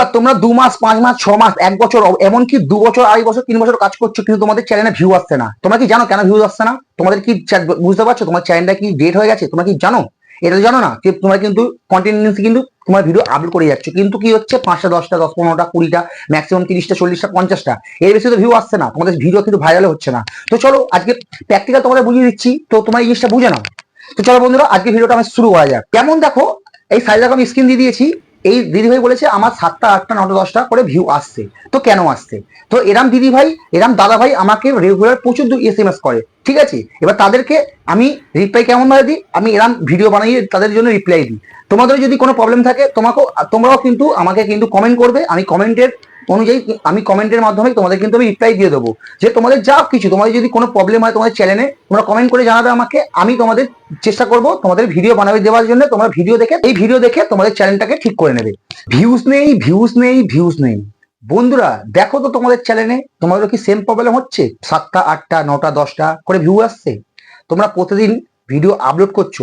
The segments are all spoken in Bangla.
বন্ধুরা, তোমরা দু মাস, পাঁচ মাস, ছ মাস, এক বছর, এমনকি দু বছর, আড়াই বছর, তিন বছর কাজ করছ, কিন্তু তোমাদের চ্যানেলে ভিউ আসছে না। তোমরা কি জানো কেন ভিউ আসছে না? তোমাদের কি বুঝতে পারছ? তোমার চ্যানেলটা কি ডেট হয়ে গেছে? তোমরা কি জানো? এটা জানো না যে তোমরা কিন্তু কন্টিনিউসলি কিন্তু তোমার ভিডিও আপলোড করে যাচ্ছ। কিন্তু কি হচ্ছে? পাঁচটা, দশটা দশ পনেরোটা, কুড়িটা ম্যাক্সিমাম তিরিশটা, চল্লিশটা, পঞ্চাশটা, এর বেশি তো ভিউ আসছে না। তোমাদের ভিডিও কিন্তু ভাইরাল হচ্ছে না। তো চলো, আজকে প্র্যাকটিক্যাল তোমাদের বুঝিয়ে দিচ্ছি। তো তোমার এই জিনিসটা বুঝে নাও। তো চলো বন্ধুরা, আজকে ভিডিওটা আমার শুরু করা যাক। কেমন দেখো? এই সাইজ আমি স্ক্রিন দিয়ে দিয়েছি। এই দিদিভাই বলেছে, আমার সাতটা, আটটা, নটা, দশটা করে ভিউ আসছে। তো কেন আসছে? তো এরাম দিদিভাই, এরাম দাদা ভাই আমাকে রেগুলার প্রচুর এস এম এস করে, ঠিক আছে? এবার তাদেরকে আমি রিপ্লাই কেমন ভাবে দিই? আমি এরাম ভিডিও বানিয়ে তাদের জন্য রিপ্লাই দিই। তোমাদের যদি কোনো প্রবলেম থাকে, তোমাকেও, তোমরাও কিন্তু আমাকে কিন্তু কমেন্ট করবে। আমি কমেন্টের অনুযায়ী আমি কমেন্টের মাধ্যমে তোমাদের কিন্তু আমি রিপ্লাই দিয়ে দেবো। যে তোমাদের যা কিছু, তোমাদের যদি কোনো প্রবলেম হয় তোমাদের চ্যানেলে তোমরা কমেন্ট করে জানাবে আমাকে, আমি তোমাদের চেষ্টা করব তোমাদের ভিডিও বানাবে দেওয়ার জন্য, তোমরা ভিডিও দেখে, এই ভিডিও দেখে তোমাদের চ্যানেলটাকে ঠিক করে নেবে। ভিউজ নেই ভিউজ নেই ভিউজ নেই। বন্ধুরা, দেখো তো তোমাদের চ্যানেলে তোমাদের কি সেম প্রবলেম হচ্ছে? সাতটা, আটটা, নটা, দশটা করে ভিউ আসছে। তোমরা প্রতিদিন ভিডিও আপলোড করছ।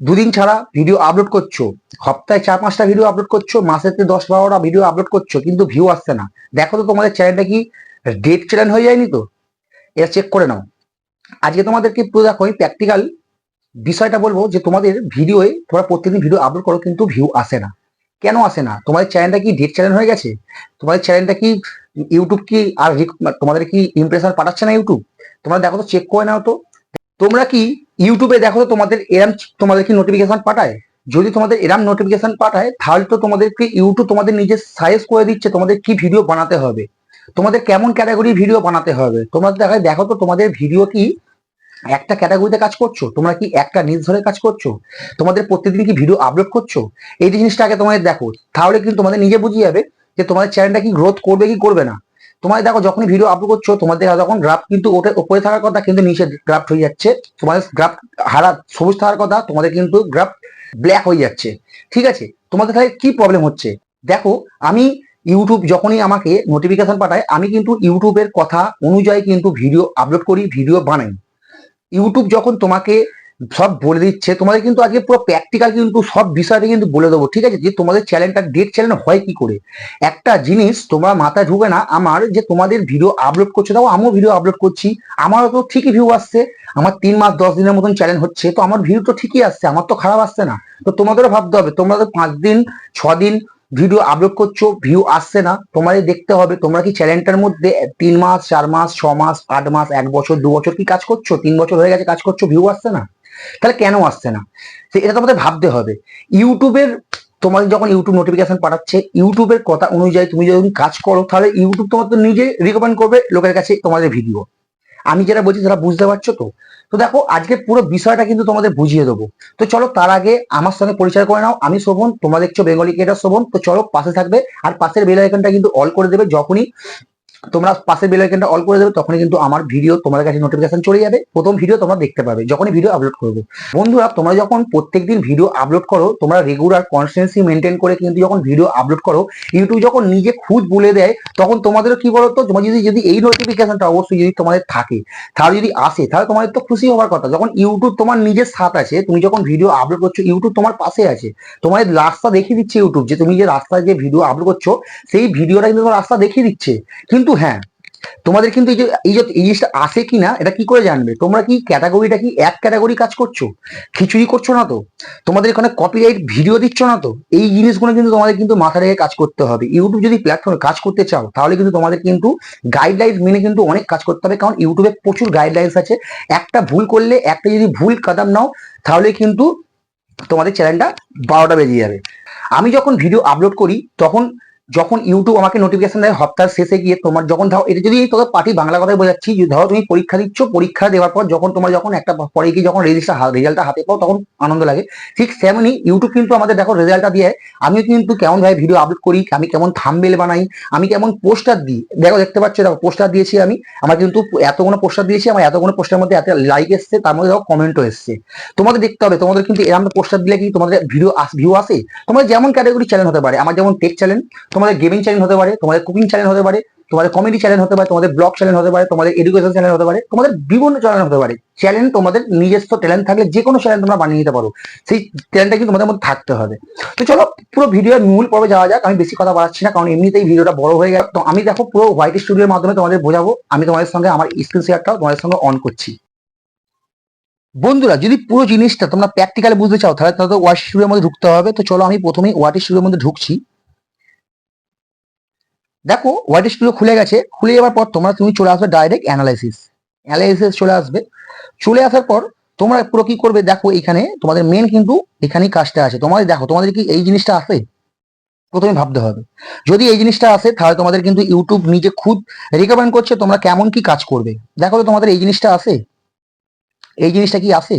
দুদিন ছাড়া ভিডিও আপলোড করছ। সপ্তাহে চার পাঁচটা ভিডিও আপলোড করছ মাসেতে দশ বারোটা ভিডিও আপলোড করছ, কিন্তু ভিউ আসছে না। দেখো তো তোমাদের চ্যানেলটা কি ডেট চ্যানেল হয়ে যায়নি তো? এটা চেক করে নাও। আজকে তোমাদেরকে পুরো দেখো প্র্যাকটিক্যাল বিষয়টা বলব যে তোমাদের ভিডিওয়ে তোমরা প্রত্যেকদিন ভিডিও আপলোড করো, কিন্তু ভিউ আসে না। কেন আসে না? তোমাদের চ্যানেলটা কি ডেট চ্যানেল হয়ে গেছে? তোমাদের চ্যানেলটা কি ইউটিউব কি আর তোমাদের কি ইমপ্রেশন পাঠাচ্ছে না ইউটিউব তোমরা দেখো তো চেক করে নাও তো। তোমরা কি ইউটিউবে দেখো তো তোমাদের এরাম তোমাদের কি নোটিফিকেশন পাঠায়? যদি তোমাদের এরাম নোটিফিকেশন পাঠায়, তাহলে তো তোমাদেরকে ইউটিউব তোমাদের নিজে সাজেস্ট করে দিচ্ছে তোমাদের কি ভিডিও বানাতে হবে। তোমাদের কেমন ক্যাটাগরি ভিডিও বানাতে হবে? তোমরা দেখায়, দেখো তো তোমাদের ভিডিও কি একটা ক্যাটাগরিতে কাজ করছ? তোমরা কি একটা নিজ ধরে কাজ করছ? তোমাদের প্রত্যেকদিন কি ভিডিও আপলোড করছ? এই জিনিসটা আগে তোমাদের দেখো, তাহলে কিন্তু তোমাদের নিজে বুঝিয়ে যাবে যে তোমাদের চ্যানেলটা কি গ্রোথ করবে কি করবে না। তোমাদের দেখো যখনই ভিডিও আপলোড করছ, তোমাদের যখন গ্রাফ কিন্তু ওটা উপরে থাকার কথা কিন্তু নিচে গ্রাফ হয়ে যাচ্ছে। তোমাদের গ্রাফ হারা, সবুজ থাকার কথা, তোমাদের কিন্তু গ্রাফ ব্ল্যাক হয়ে যাচ্ছে। ঠিক আছে? তোমাদের তাহলে কি প্রবলেম হচ্ছে? দেখো, আমি ইউটিউব যখনই আমাকে নোটিফিকেশন পাঠায়, আমি কিন্তু ইউটিউবের কথা অনুযায়ী কিন্তু ভিডিও আপলোড করি ভিডিও বানাই। ইউটিউব যখন তোমাকে সব বলে দিচ্ছে। তোমাদের কিন্তু আজকে পুরো প্র্যাকটিক্যাল কিন্তু সব বিষয়টা কিন্তু বলে দেবো, ঠিক আছে? যে তোমাদের চ্যানেলটা ডেট চ্যানেল হয় কি করে? একটা জিনিস তোমার মাথায় ঢুকে না, আমার যে তোমাদের ভিডিও আপলোড করছ, তাও আমিও ভিডিও আপলোড করছি। আমারও তো ঠিকই ভিউ আসছে। আমার তিন মাস, দশ দিনের মতন চ্যানেল হচ্ছে, তো আমার ভিউ তো ঠিকই আসছে, আমার তো খারাপ আসছে না। তো তোমাদেরও ভাবতে হবে, তোমরা তো পাঁচ দিন, ছ দিন ভিডিও আপলোড করছ ভিউ আসছে না তোমাদের দেখতে হবে। তোমরা কি চ্যানেলটার মধ্যে তিন মাস, চার মাস, ছ মাস, আট মাস, এক বছর, দু বছর কি কাজ করছ? তিন বছর হয়ে গেছে কাজ করছ ভিউ আসছে না? তাহলে কেন আসছে না? এটা তোমাদের ভাবতে হবে। ইউটিউবের তোমাদের যখন ইউটিউব নোটিফিকেশন পাঠাচ্ছে, ইউটিউবের কথা অনুযায়ী তুমি যখন কাজ করো, তাহলে ইউটিউব তোমার তো নিজে রিকমেন্ড করবে লোকের কাছে তোমাদের ভিডিও আমি যেটা বলছি সেটা বুঝতে পারছ তো? তো দেখো, আজকে পুরো বিষয়টা কিন্তু তোমাদের বুঝিয়ে দেবো। তো চলো তার আগে আমার সঙ্গে পরিচয় করে নাও। আমি শোভন, তোমরা দেখছ বেঙ্গলি ক্রিয়েটার শোভন। তো চলো পাশে থাকবে। আর পাশের বেল আইকনটা কিন্তু অল করে দেবে যখনই তোমরা পাশে বেল আইকনটা অল করে দেবে, তখনই কিন্তু আমার ভিডিও তোমাদের কাছে নোটিফিকেশন চলে যাবে। প্রথম ভিডিও তোমরা দেখতে পাবে, যখনই ভিডিও আপলোড করব। বন্ধুরা, তোমরা যখন প্রত্যেকদিন ভিডিও আপলোড করো, তোমরা রেগুলার কনস্টেন্সি মেনটেন করে কিন্তু যখন ভিডিও আপলোড করো ইউটিউব যখন নিজে খুদ বলে দেয়, তখন তোমাদেরও কি বলতো, তোমার যদি যদি এই নোটিফিকেশনটা অবশ্যই যদি তোমাদের থাকে, তাহলে যদি আসে, তাহলে তোমাদের তো খুশি হওয়ার কথা। যখন ইউটিউব তোমার নিজের সাথ আছে, তুমি যখন ভিডিও আপলোড করছ ইউটিউব তোমার পাশে আছে। তোমাদের রাস্তা দেখিয়ে দিচ্ছে ইউটিউব যে তুমি যে রাস্তায় যে ভিডিও আপলোড করছ, সেই ভিডিওটা কিন্তু তোমার রাস্তা দেখিয়ে দিচ্ছে। কিন্তু হ্যাঁ। তোমাদের কিন্তু এই যে এই যে এই জিনিসটা আসে কিনা, এটা কি করে জানবে? তোমরা কি ক্যাটাগরিটা কি এক ক্যাটাগরি কাজ করছ? খিচুড়ি করছ না তো? তোমাদের এখানে কপিরাইট ভিডিও দিচ্ছ না তো? এই জিনিসগুলো কিন্তু তোমাদের কিন্তু মাথা রেখে কাজ করতে হবে। ইউটিউব যদি প্ল্যাটফর্মে কাজ করতে চাও, তাহলে কিন্তু তোমাদের কিন্তু গাইডলাইন মেনে কিন্তু অনেক কাজ করতে হবে। কারণ ইউটিউবে প্রচুর গাইডলাইন্স আছে। একটা ভুল করলে, একটা যদি ভুল কদম নাও, তাহলে কিন্তু তোমাদের চ্যানেলটা বারোটা বেজে যাবে। আমি যখন ভিডিও আপলোড করি, তখন যখন ইউটিউব আমাকে নোটিফিকেশন দেয় সপ্তাহের শেষে গিয়ে তোমার যখন ধরো, এটা যদি তোকে পার্টি বাংলা কথায় বোঝাচ্ছি ধরো তুমি পরীক্ষা দিচ্ছ, পরীক্ষা দেওয়ার পর যখন তোমার যখন একটা পরে গিয়ে যখন রেজিস্টার রেজাল্টটা হাতে পাও, তখন আনন্দ লাগে। ঠিক তেমনি ইউটিউব কিন্তু আমাদের দেখো রেজাল্টটা দিয়ে, আমিও কিন্তু কেমন ভাবে ভিডিও আপলোড করি, আমি কেমন থাম্বেল বানাই, আমি কেমন পোস্টার দিই। দেখো, দেখতে পাচ্ছ, দেখো পোস্টার দিয়েছি আমি, আমার কিন্তু এতগুলো পোস্টার দিয়েছি, আমার এতগুলো পোস্টার মধ্যে এত লাইক এসছে, তার মধ্যে দেখো কমেন্টও এসছে। তোমাদের দেখতে হবে, তোমাদের কিন্তু এরকম পোস্টার দিলে কি তোমাদের ভিডিও ভিউ আসে? তোমাদের যেমন ক্যাটাগরি চ্যানেল হতে পারে, আমার যেমন টেক চ্যানেল তোমাদের গেমিং চ্যানেল হতে পারে, তোমাদের কুকিং চ্যানেল হতে পারে, তোমাদের কমেডি চ্যানেল হতে পারে, তোমাদের ব্লগ চ্যানেল হতে পারে, তোমাদের এডুকেশন চ্যানেল হতে পারে, তোমাদের বিভিন্ন চ্যানেল হতে পারে। চ্যানেল তোমাদের নিজস্ব ট্যালেন্ট থাকলে যে কোনো চ্যানেল তোমরা বানিয়ে নিতে পারো। সেই ট্যালেন্টটা কিন্তু তোমাদের মধ্যে থাকতে হবে। তো চলো, পুরো ভিডিওর মূল পর্বে যাওয়া যাক। আমি বেশি কথা বাড়াচ্ছি না, কারণ এমনিতেই ভিডিওটা বড় হয়ে গেল। তো আমি দেখো পুরো হোয়াইট স্টুডিওর মাধ্যমে তোমাদের বোঝাবো। আমি তোমাদের সঙ্গে আমার স্ক্রিন শেয়ারটাও তোমাদের সঙ্গে অন করছি। বন্ধুরা, যদি পুরো জিনিসটা তোমরা প্র্যাকটিক্যালি বুঝতে চাও, তাহলে তাহলে ওয়ার্ড স্টুডিওর মধ্যে ঢুকতে হবে। তো চলো, আমি প্রথমেই ওয়ার্ড স্টুডিওর মধ্যে ঢুকছি। দেখো ওয়ার্ড স্টুডিও খুলে গেছে, খুলে যাওয়ার পর তোমরা তুমি চলে আসবে ডাইরেক্ট অ্যানালাইসিস অ্যানালাইসিস চলে আসবে। চলে আসার পর তোমরা পুরো কি করবে দেখো এখানে তোমাদের মেন কিন্তু এখানেই কাজটা আছে। তোমাদের দেখো, তোমাদের কি এই জিনিসটা আসে প্রথমে ভাবতে হবে। যদি এই জিনিসটা আসে তাহলে তোমাদের কিন্তু ইউটিউব নিজে খুদ রিকমেন্ড করছে তোমরা কেমন কি কাজ করবে। দেখো তো তোমাদের এই জিনিসটা আসে এই জিনিসটা কি আসে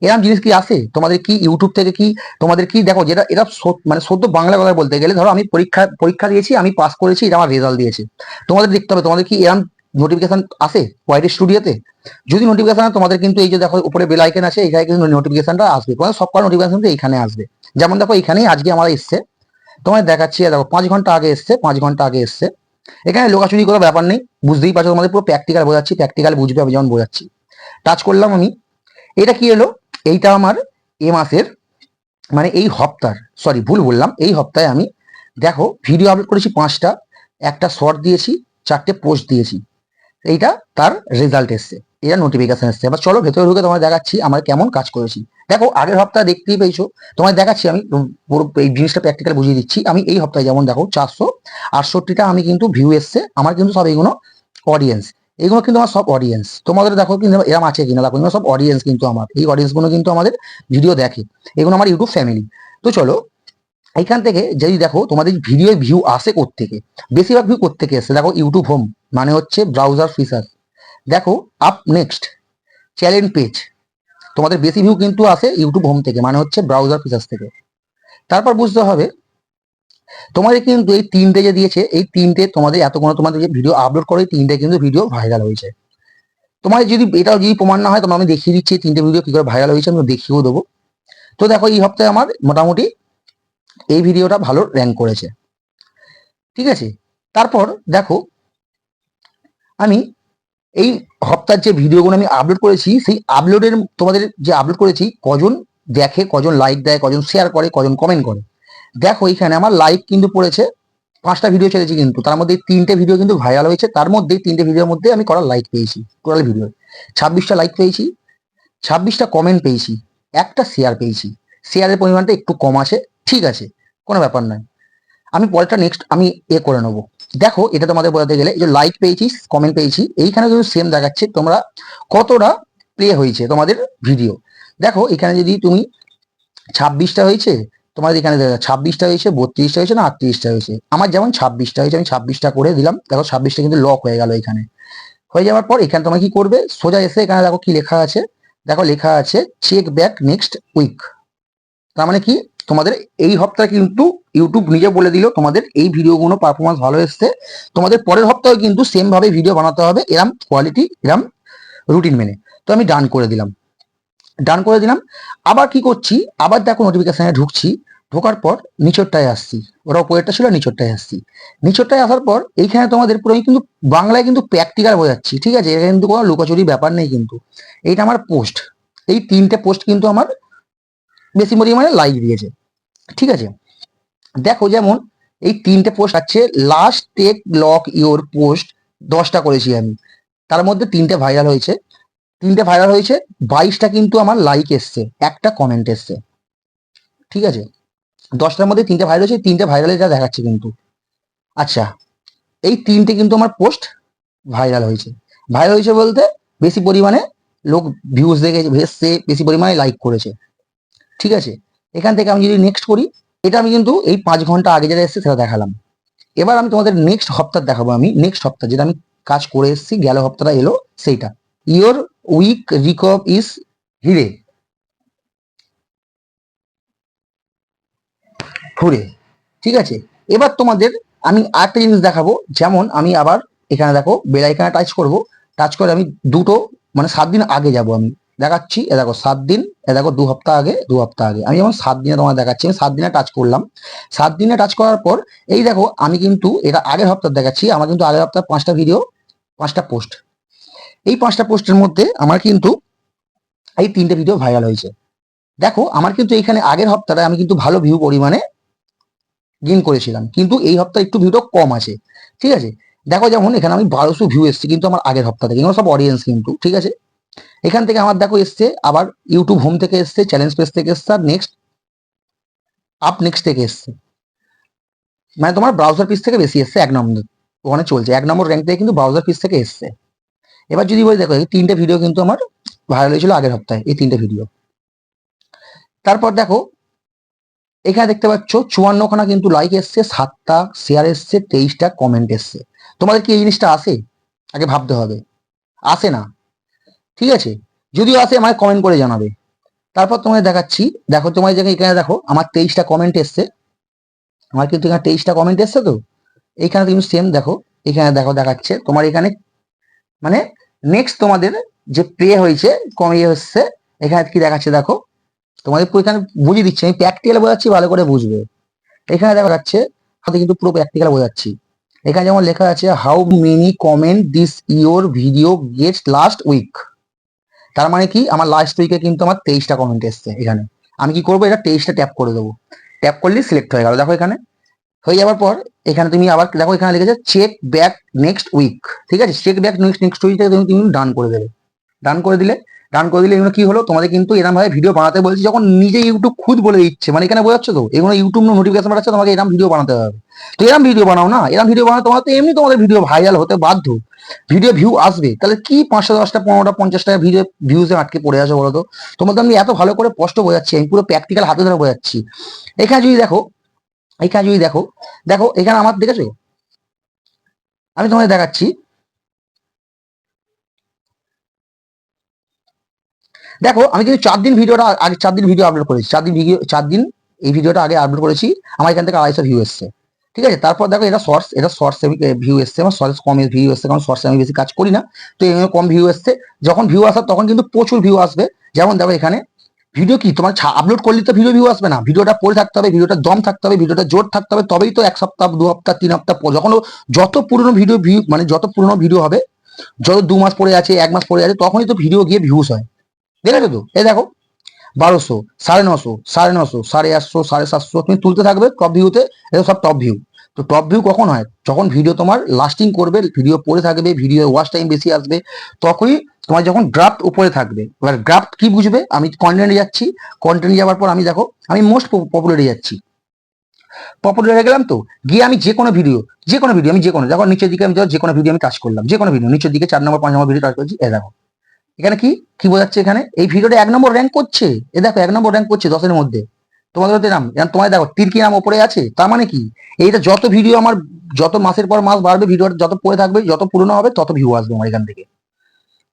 এরকম জিনিস কি আসে তোমাদের কি ইউটিউব থেকে কি, তোমাদের কি, দেখো যেটা সত- মানে সদ্য বাংলা কথা বলতে গেলে, ধরো আমি পরীক্ষা পরীক্ষা দিয়েছি, আমি পাস করেছি এটা আমার রেজাল্ট দিয়েছে। তোমাদের দেখতে হবে, তোমাদের কি এরকম নোটিফিকেশন আসে ওয়াইড স্টুডিওতে যদি নোটিফিকেশন তোমাদের কিন্তু এই যে দেখো উপরে বেল আইকন আছে, এখানে কিন্তু নোটিফিকেশনটা আসবে। তোমাদের সব কটা নোটিফিকেশন এখানে আসবে। যেমন দেখো, এখানেই আজকে আমার এসছে। তোমাদের দেখাচ্ছি দেখো, পাঁচ ঘণ্টা আগে এসছে, পাঁচ ঘণ্টা আগে এসছে। এখানে লোকাচুরি কোনো ব্যাপার নেই, বুঝতেই পারছ তোমাদের পুরো প্র্যাকটিক্যাল বোঝাচ্ছি প্র্যাকটিক্যাল বুঝবে আমি যেমন বোঝাচ্ছি। টাচ করলাম আমি। এটা কি এলো? এইটা আমার এ মাসের মানে এই হপ্তার সরি ভুল বললাম, এই হপ্তাহে আমি, দেখো ভিডিও আপলোড করেছি পাঁচটা, একটা শর্ট দিয়েছি, চারটে পোস্ট দিয়েছি, এইটা তার রেজাল্ট এসছে, এটা নোটিফিকেশন এসছে, এবার চলো ভেতরে ঢুকে তোমার দেখাচ্ছি আমার কেমন কাজ করেছি, দেখো, আগের সপ্তাহে দেখতেই পেয়েছ তোমার দেখাচ্ছি আমি পুরো এই জিনিসটা প্র্যাকটিক্যাল বুঝিয়ে দিচ্ছি, আমি এই সপ্তাহে যেমন দেখো, চারশো আটষট্টিটা আমি কিন্তু ভিউ এসছে, আমার কিন্তু সব এইগুলো অডিয়েন্স এগুলো কিন্তু আমার সব অডিয়েন্স তোমাদের দেখো কিন্তু এরম আছে কিনা? দেখো সব অডিয়েন্স কিন্তু আমার। এই অডিয়েন্সগুলো কিন্তু আমাদের ভিডিও দেখে। এগুলো আমার ইউটিউব ফ্যামিলি তো চলো, এইখান থেকে যদি দেখো, তোমাদের ভিডিও ভিউ আসে থেকে বেশিরভাগ ভিউ থেকে এসছে? দেখো ইউটিউব হোম মানে হচ্ছে ব্রাউজার ফিচার দেখো আপ নেক্সট চ্যালেঞ্জ পেজ তোমাদের বেশি ভিউ কিন্তু আসে ইউটিউব হোম থেকে মানে হচ্ছে ব্রাউজার ফিচার্স থেকে। তারপর বুঝতে হবে তোমাদের কিন্তু এই তিনটে যে দিয়েছে, এই তিনটে তোমাদের এত কোনো তোমাদের যে ভিডিও আপলোড করে তিনটে কিন্তু ভিডিও ভাইরাল হয়েছে। তোমাদের যদি এটাও যদি প্রমাণ না হয় তোমরা আমি দেখিয়ে দিচ্ছি তিনটে ভিডিও কি করে ভাইরাল হয়েছে, আমি দেখিয়েও দেবো। তো দেখো, এই সপ্তাহে আমার মোটামুটি এই ভিডিওটা ভালো র্যাঙ্ক করেছে। ঠিক আছে? তারপর দেখো, আমি এই হপ্তার যে ভিডিওগুলো আমি আপলোড করেছি, সেই আপলোডের তোমাদের যে আপলোড করেছি, কজন দেখে, কজন লাইক দেয়, কজন শেয়ার করে, কজন কমেন্ট করে। দেখো এখানে আমার লাইক কিন্তু পড়েছে, পাঁচটা ভিডিও ছেড়েছি কিন্তু। তার মধ্যে তিনটে ভিডিও কিন্তু ভাইরাল হয়েছে, তার মধ্যে তিনটে ভিডিওর মধ্যে আমি করা লাইক পেয়েছি টোটাল ভিডিও ছাব্বিশটা লাইক পেয়েছি, ছাব্বিশটা কমেন্ট পেয়েছি, একটা শেয়ার পেয়েছি। শেয়ারের পরিমাণটা একটু কম আছে, ঠিক আছে, কোনো ব্যাপার নয়। আমি পরেরটা নেক্সট আমি এ করে নেব। দেখো, এটা তোমাদের বোঝাতে গেলে যে লাইক পেয়েছি কমেন্ট পেয়েছি, এইখানে কিন্তু সেম দেখাচ্ছে, তোমরা কতটা প্লে হয়েছে তোমাদের ভিডিও দেখো, এখানে যদি তুমি ছাব্বিশটা হয়েছে তোমাদের এখানে ছাব্বিশটা হয়েছে, বত্রিশটা হয়েছে না, আটত্রিশটা হয়েছে। আমার যেমন ছাব্বিশটা হয়েছে, আমি ছাব্বিশটা করে দিলাম। দেখো, ছাব্বিশটা কিন্তু লক হয়ে গেল এখানে। হয়ে যাওয়ার পর এখানে তোমরা কি করবে? সোজা এসে এখানে দেখো কি লেখা আছে? দেখো, লেখা আছে চেক ব্যাক নেক্সট উইক তার মানে কি? তোমাদের এই সপ্তাহে কিন্তু ইউটিউব নিজে বলে দিল, তোমাদের এই ভিডিওগুলো পারফরমেন্স ভালো এসছে। তোমাদের পরের সপ্তাহে কিন্তু সেম ভাবে ভিডিও বানাতে হবে। এরম কোয়ালিটি এরম রুটিন মেনে। তো আমি ডান করে দিলাম। ডান করে দিলাম। আবার কি করছি? আবার দেখো নোটিফিকেশনে ঢুকছি। ঢোকার পর নিচরটায় আসছি। ওরা উপরেরটা ছিল, নিচরটায় আসছি। নিচরটায় আসার পর এইখানে তোমাদের পুরো কিন্তু বাংলায় কিন্তু প্র্যাকটিক্যাল বোঝাচ্ছি। ঠিক আছে? এখানে কিন্তু কোনো লুকোচুরি ব্যাপার নেই কিন্তু। এইটা আমার পোস্ট এই তিনটে পোস্ট কিন্তু আমার বেশি পরিমাণে লাইক দিয়েছে। ঠিক আছে? দেখো যেমন এই তিনটে পোস্ট আছে। Last tech lock your post দশটা করেছি আমি। তার মধ্যে তিনটে ভাইরাল হয়েছে। তিনটে ভাইরাল হয়েছে, বাইশটা কিন্তু আমার লাইক এসছে, একটা কমেন্ট এসছে। ঠিক আছে? দশটার মধ্যে তিনটে ভাইরাল হয়েছে, তিনটে ভাইরাল এটা দেখাচ্ছে কিন্তু। আচ্ছা এই তিনটে কিন্তু আমার পোস্ট ভাইরাল হয়েছে। ভাইরাল হয়েছে বলতে বেশি পরিমাণে লোক ভিউজ দেখে এসছে, বেশি পরিমাণে লাইক করেছে। ঠিক আছে? এখান থেকে আমি যদি নেক্সট করি, এটা আমি কিন্তু এই পাঁচ ঘণ্টা আগে যেটা এসেছে সেটা দেখালাম। এবার আমি তোমাদের নেক্সট সপ্তাহ দেখাবো আমি নেক্সট সপ্তাহ যেটা আমি কাজ করে এসেছি, গেল সপ্তাহটা এলো সেইটা। ইয়োর উইক রিকভ ইস হিরে হুরে ঠিক আছে? এবার তোমাদের আমি আরেকটা জিনিস দেখাবো। যেমন আমি আবার এখানে দেখো বেলাইখানে টাচ করব। টাচ করে আমি দুটো মানে সাত দিন আগে যাব আমি। দেখাচ্ছি, এ দেখো, সাত দিন, এ দেখো, দু সপ্তাহ আগে, দু সপ্তাহ আগে। আমি যেমন সাত দিনে তোমার দেখাচ্ছি, আমি সাত দিনে টাচ করলাম। সাত দিনে টাচ করার পর, এই দেখো, আমি কিন্তু এটা আগের সপ্তাহ দেখাচ্ছি। আমার কিন্তু আগের সপ্তাহ পাঁচটা ভিডিও পাঁচটা পোস্ট এই পাঁচটা পোস্টের মধ্যে আমার কিন্তু এই তিনটে ভিডিও ভাইরাল হয়েছে। দেখো, আমার কিন্তু এখানে আগের সপ্তাহে আমি কিন্তু ভালো ভিউ পরিমাণে গেইন করেছিলাম। কিন্তু এই সপ্তাহে একটু ভিউটা কম আছে। ঠিক আছে? দেখো যেমন এখানে আমি বারোশো ভিউ এসছে কিন্তু আমার আগের সপ্তাহ থেকে। সব অডিয়েন্স কিন্তু, ঠিক আছে? এখান থেকে আমার দেখো এসছে, আবার ইউটিউব হোম থেকে এসছে চ্যালেঞ্জ পেজ থেকে এসছে, আর নেক্সট আপ নেক্সট থেকে এসছে। মানে তোমার ব্রাউজার পিস থেকে বেশি এসছে, এক নম্বর ওখানে চলছে। এক নম্বর র্যাঙ্ক থেকে কিন্তু ব্রাউজার পিস থেকে এসছে। এবার যদি বলি, দেখো, এই তিনটে ভিডিও কিন্তু আমার ভাইরাল হয়েছিল আগের সপ্তাহে, এই তিনটে ভিডিও তারপর দেখো, এখানে দেখতে পাচ্ছ, চুয়ান্নখানা কিন্তু লাইক এসছে, সাতটা শেয়ার এসছে, তেইশটা কমেন্ট এসছে। তোমাদের কি এই জিনিসটা আসে? আগে ভাবতে হবে। আসে না। ঠিক আছে? যদিও আসে, আমায় কমেন্ট করে জানাবে। তারপর তোমাদের দেখাচ্ছি, দেখো তোমার জায়গায় এখানে দেখো, আমার তেইশটা কমেন্ট এসছে। আমার কিন্তু এখানে তেইশটা কমেন্ট এসছে তো? এইখানে তুমি সেম দেখো, এখানে দেখো, দেখাচ্ছে। তোমার এখানে মানে নেক্সট তোমাদের যে পে হয়েছে কমিয়ে হচ্ছে, এখানে কি দেখাচ্ছে দেখো। তোমাদের পুরো এখানে বুঝিয়ে দিচ্ছি, আমি প্র্যাকটিক্যাল বোঝাচ্ছি, ভালো করে বুঝবে। এখানে দেখা যাচ্ছে হাতে কিন্তু পুরো প্র্যাকটিক্যাল বোঝাচ্ছি। এখানে যেমন লেখা আছে how many comment this your video gets last week তার মানে কি, আমার লাস্ট উইকে কিন্তু আমার তেইশটা কমেন্ট এসছে এখানে। আমি কি করব, এটা তেইশটা ট্যাপ করে দেবো। ট্যাপ করলে সিলেক্ট হয়ে গেল। দেখো এখানে হয়ে যাওয়ার পর, এখানে তুমি আবার দেখো এখানে লিখেছে চেক ব্যাক নেক্সট উইক ঠিক আছে? চেক ব্যাক নেক্সট নেক্সট উইকে তুমি তুমি ডান করে দেবে। ডান করে দিলে ডান করে দিলে এগুলো কি হলো? তোমাদের কিন্তু এরকম ভাবে ভিডিও বানাতে বলছি, যখন নিজে ইউটিউব খুদ বলে দিচ্ছে। মানে এখানে বোঝাচ্ছ তো? এগুলো ইউটিউব নোটিফিকেশন পাঠাচ্ছে তোমাকে এরকম ভিডিও বানাতে হবে। তো এরকম ভিডিও বানাও না? এরকম ভিডিও বানাও তোমার তো এমনি তোমাদের ভিডিও ভাইরাল হতে বাধ্য। ভিডিও ভিউ আসবে। তাহলে কি পাঁচশো দশটা, পনেরোটা, পঞ্চাশটা ভিডিও ভিউজে আটকে পড়ে আছে বলো তো? তোমাদের আমি এত ভালো করে স্পষ্ট বোঝাচ্ছি, আমি পুরো প্র্যাকটিক্যাল হাতে ধরে বোঝাচ্ছি। এখানে যদি দেখো এখানে যদি দেখো দেখো এখানে আমার, দেখেছ? আমি তোমাদের দেখাচ্ছি। দেখো, আমি কিন্তু চার দিন ভিডিওটা আগে, চার দিন ভিডিও আপলোড করেছি। চার দিন ভিডিও চার দিন এই ভিডিওটা আগে আপলোড করেছি। আমার এখান থেকে আড়াইশো ভিউ এসছে। ঠিক আছে? তারপর দেখো, এটা শর্টস এটা শর্টস ভিউ এসছে। আমার শর্টস কম ভিউ এসছে। কারণ শর্টস আমি বেশি কাজ করি না। তো এখানে কম ভিউ এসছে। যখন ভিউ আসার, তখন কিন্তু প্রচুর ভিউ আসবে। যেমন দেখো এখানে ভিডিও কি? তোমার আপলোড করলে তো ভিডিও ভিউ আসবে না। ভিডিওটা পড়ে থাকতে হবে ভিডিওটা দম থাকতে হবে ভিডিওটা জোর থাকতে হবে, তবেই তো এক সপ্তাহ, দু সপ্তাহ, তিন সপ্তাহ পর যখন যত পুরনো ভিডিও ভিউ মানে যত পুরনো ভিডিও হবে, যত দু মাস পরে আছে, এক মাস পরে আছে, তখনই তো ভিডিও গিয়ে ভিউস হয়। দেখেছ তো? এই দেখো, বারোশো, সাড়ে নশো সাড়ে নশো, সাড়ে আটশো, সাড়ে সাতশো, তুমি তুলতে থাকবে টপ ভিউতে এটা সব টপ ভিউ তো টপ ভিউ কখন হয়? যখন ভিডিও তোমার লাস্টিং করবে ভিডিও পড়ে থাকবে ভিডিও ওয়াচ টাইম বেশি আসবে, তখনই তোমার যখন ড্রাফট উপরে থাকবে, এবার ড্রাফট কি বুঝবে? আমি কন্টেন্টে যাচ্ছি কন্টেন্টে যাওয়ার পর আমি দেখো, আমি মোস্ট পপুলারে যাচ্ছি। পপুলার গেলাম তো, গিয়ে আমি যে কোনো ভিডিও যে কোনো ভিডিও আমি যে কোনো, দেখো নিচের দিকে আমি যে কোনো ভিডিও আমি টাচ করলাম, যে কোনো ভিডিও নিচের দিকে চার নম্বর পাঁচ নম্বর ভিডিও টাচ করছি, এ দেখো। এখানে কি কি বোঝাচ্ছে এখানে? এই ভিডিওটা এক নম্বর র্যাঙ্ক করছে, এ দেখো এক নম্বর র্যাঙ্ক করছে দশের মধ্যে। তোমাদের হতে নাম। তোমার দেখো তিরকি নাম ওপরে আছে? তার মানে কি? এইটা যত ভিডিও আমার, যত মাসের পর মাস বাড়বে ভিডিও যত পড়ে থাকবে, যত পুরনো হবে, তত ভিউ আসবে আমার এখান থেকে।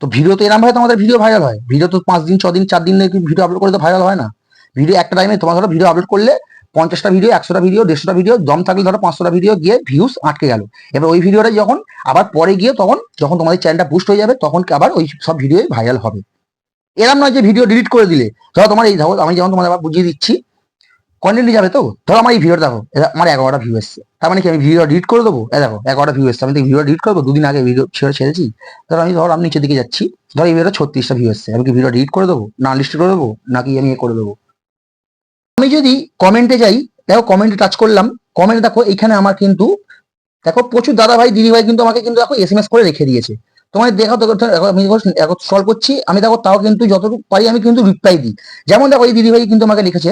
তো ভিডিও তো এরকম ভাবে তোমাদের ভিডিও ভাইরাল হয়। ভিডিও তো পাঁচ দিন ছ দিন চার দিন ভিডিও আপলোড করে তো ভাইরাল হয় না। ভিডিও একটা টাইমে তোমার ধরো ভিডিও আপলোড করলে পঞ্চাশটা ভিডিও একশোটা ভিডিও দেড়শোটা ভিডিও দম থাকলে ধরো পাঁচশোটা ভিডিও গিয়ে ভিউস আটকে গেল। এবার ওই ভিডিওটা যখন, আবার পরে গিয়ে তখন, যখন তোমাদের চ্যানেলটা বুস্ট হয়ে যাবে, তখন আবার ওই সব ভিডিও ভাইরাল হবে। এরম নয় যে ভিডিও ডিলিট করে দিলে। ধরো তোমার এই, ধরো আমি যেমন তোমাদের আবার বুঝিয়ে দিচ্ছি কন্টেন্টে যাবে তো? ধরো আমার এই ভিডিওটা দেখো আমার এগারোটা ভিউ এসছে। তার মানে কি, আমি ভিডিও ডিলিট করে দেবো? এ দেখো এগারোটা ভিউ এসছে, আমি তো ভিডিও ডিলিট করব দুদিন আগে ভিডিও ছেড়ে ছেড়েছি। ধরো আমি ধরো আমি নিচের দিকে যাচ্ছি, ধরো এই ভিডিওটা ছত্রিশটা ভিউ এসছে, আমি কি ভিডিও ডিলিট করে দেবো? না লিস্ট করে দেবো? নাকি আমি এ করে দেবো? আমি যদি কমেন্টে যাই, দেখো কমেন্টে টাচ করলাম কমেন্ট দেখো এখানে আমার কিন্তু, দেখো প্রচুর দাদা ভাই দিদি ভাই কিন্তু আমাকে কিন্তু দেখো এস এম এস করে রেখে দিয়েছে। তোমার দেখো তো আমি সলভ করছি, আমি দেখো তাও কিন্তু যতটুকু পারি আমি কিন্তু রিপ্লাই দিই। যেমন দেখো এই দিদি ভাই কিন্তু আমাকে লিখেছে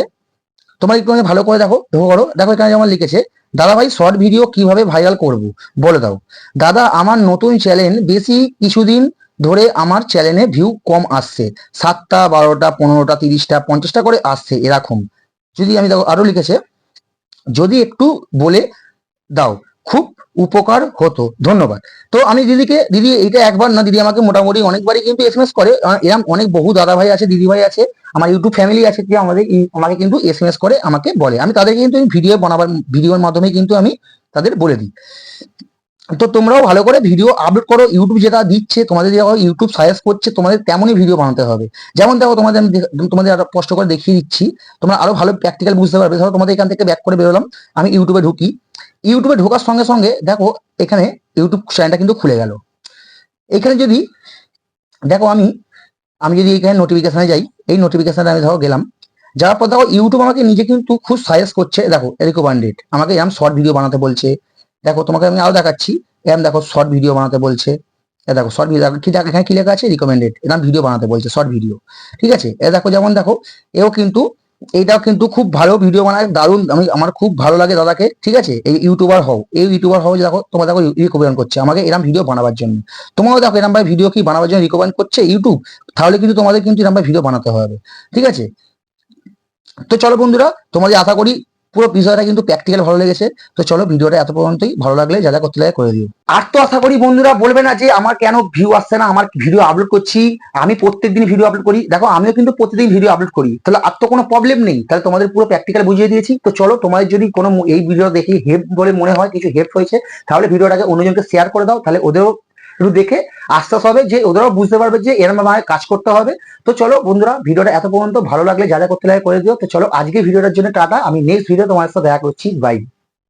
তোমার একটু ভালো করে দেখো দেখো করো। দেখো এখানে যেমন লিখেছে দাদা ভাই শর্ট ভিডিও কীভাবে ভাইরাল করব? বলে দাও। দাদা, আমার নতুন চ্যানেল বেশি কিছুদিন ধরে আমার চ্যানেলে ভিউ কম আসছে। সাতটা, বারোটা, পনেরোটা, তিরিশটা, পঞ্চাশটা করে আসছে এরকম। যদি আমি দেখো, আরও লিখেছে, যদি একটু বলে দাও, খুব উপকার হতো। ধন্যবাদ। তো আমি দিদিকে, দিদি এটা একবার না, দিদি আমাকে মোটামুটি অনেকবারই কিন্তু এস করে। এরকম অনেক বহু দাদা ভাই আছে দিদি ভাই আছে। আমার ইউটিউব ফ্যামিলি আছে যে আমাদের আমাকে কিন্তু এস এম এস করে আমাকে বলে। আমি তাদেরকে কিন্তু ভিডিও বানাবার ভিডিওর মাধ্যমে কিন্তু আমি তাদের বলে দিই। তো তোমরাও ভালো করে ভিডিও আপলোড করো ইউটিউব যেটা দিচ্ছে, তোমাদের যখন ইউটিউব সাজেস্ট করছে, তোমাদের তেমনই ভিডিও বানাতে হবে। যেমন দেখো, তোমাদের আমি তোমাদের আরও কষ্ট করে দেখিয়ে দিচ্ছি। তোমরা আরও ভালো প্র্যাকটিক্যাল বুঝতে পারবে। ধরো, তোমাদের এখান থেকে ব্যাক করে বেরোলাম, আমি ইউটিউবে ঢুকি। ইউটিউবে ঢোকার সঙ্গে সঙ্গে দেখো, এখানে ইউটিউব চ্যানেলটা কিন্তু খুলে গেল। এখানে যদি দেখো আমি আমি যদি এখানে নোটিফিকেশনে যাই, এই নোটিফিকেশনে আমি ধরো গেলাম, যাওয়ার পর দেখো ইউটিউব আমাকে নিজে কিন্তু খুব সাজেস্ট করছে, দেখো রিকমেন্ডেড আমাকে এরম শর্ট ভিডিও বানাতে বলছে, দেখো তোমাকে আমি আরও দেখাচ্ছি এরম দেখো শর্ট ভিডিও বানাতে বলছে এ দেখো শর্ট ভিডিও কি এখানে কি লেখা আছে? রিকমেন্ডেড এরকম ভিডিও বানাতে বলছে শর্ট ভিডিও ঠিক আছে? এ দেখো যেমন দেখো, এও কিন্তু এইটাও কিন্তু খুব ভালো ভিডিও বানায়, দারুণ। আমি, আমার খুব ভালো লাগে দাদাকে, ঠিক আছে? এই ইউটিউবার হও। এই ইউটিউবার হও দেখো, তোমার দেখো রিকমেন্ড করছে। আমাকে এরকম ভিডিও বানাবার জন্য। তোমারও দেখো এরকম ভাই ভিডিও কি বানাবার জন্য রিকমেন্ড করছে? ইউটিউব তাহলে কিন্তু তোমাদের কিন্তু এরকম ভাই ভিডিও বানাতে হবে। ঠিক আছে? তো চলো বন্ধুরা, তোমাদের আশা করি পুরো বিষয়টা কিন্তু প্র্যাকটিক্যাল ভালো লেগেছে। তো চলো ভিডিওটা এত পর্যন্তই ভালো লাগলে যা যা করতে লাগে করে দিও। আর তো আশা করি বন্ধুরা বলবে না যে আমার কেন ভিউ আসছে না, আমার ভিডিও আপলোড করছি। আমি প্রত্যেকদিন ভিডিও আপলোড করি। দেখো, আমিও কিন্তু প্রতিদিন ভিডিও আপলোড করি। তাহলে আর তো কোনো প্রবলেম নেই। তাহলে তোমাদের পুরো প্র্যাকটিক্যাল বুঝিয়ে দিয়েছি। তো চলো, তোমাদের যদি কোনো এই ভিডিও দেখে হেল্প বলে মনে হয়, কিছু হেল্প হয়েছে, তাহলে ভিডিওটাকে অন্যজনকে শেয়ার করে দাও। তাহলে ওদেরও একটু দেখে আশ্বাস হবে যে ওদেরও বুঝতে পারবে যে এরম ভাবে কাজ করতে হবে। তো চলো বন্ধুরা, ভিডিওটা এত পর্যন্ত ভালো লাগলে যা যা করতে লাগে করে দিও। তো চলো আজকে ভিডিওটার জন্য টাটা। আমি নেক্সট ভিডিও তোমার সাথে দেখা করছি। বাই